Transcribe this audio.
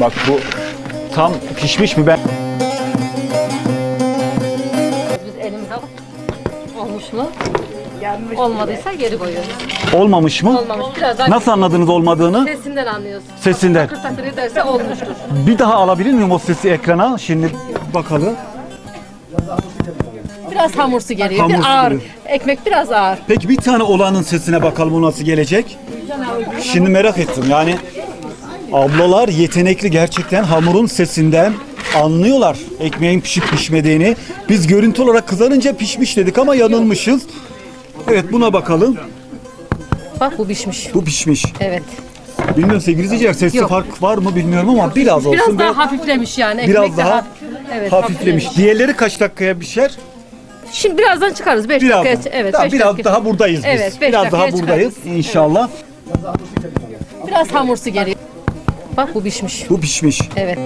Bak bu tam pişmiş mi ben? Biz elimizde olmuş mu? Olmadıysa geri koyuyoruz. Olmamış mı? Olmamış. Biraz daha Nasıl anladınız olmadığını? sesinden anlıyoruz. Sesinden. Takır takır ederse olmuştur. Bir daha alabilir miyim o sesi ekrana? Şimdi bakalım. Biraz hamursu geliyor. Hamursu bir ağır. geliyor. Ekmek biraz ağır. Peki bir tane olanın sesine bakalım o nasıl gelecek? Şimdi merak ettim yani ablalar yetenekli gerçekten hamurun sesinden anlıyorlar ekmeğin pişip pişmediğini. Biz görüntü olarak kızarınca pişmiş dedik ama yanılmışız. Evet buna bakalım. Bak bu pişmiş. Bu pişmiş. Evet. Bilmiyorum sevgili izleyiciler sesli Yok. fark var mı bilmiyorum ama biraz olsun. Biraz daha hafiflemiş yani. Biraz Ekmek daha evet, hafiflemiş. Diğerleri kaç dakikaya pişer? Şimdi birazdan çıkarız. 5 Biraz. dakika. Evet. daha, beş biraz dakika. daha buradayız biz. Evet, beş biraz dakikaya daha buradayız çıkarız. inşallah. Biraz hamursu geliyor. Bak bu pişmiş. Bu pişmiş. Evet.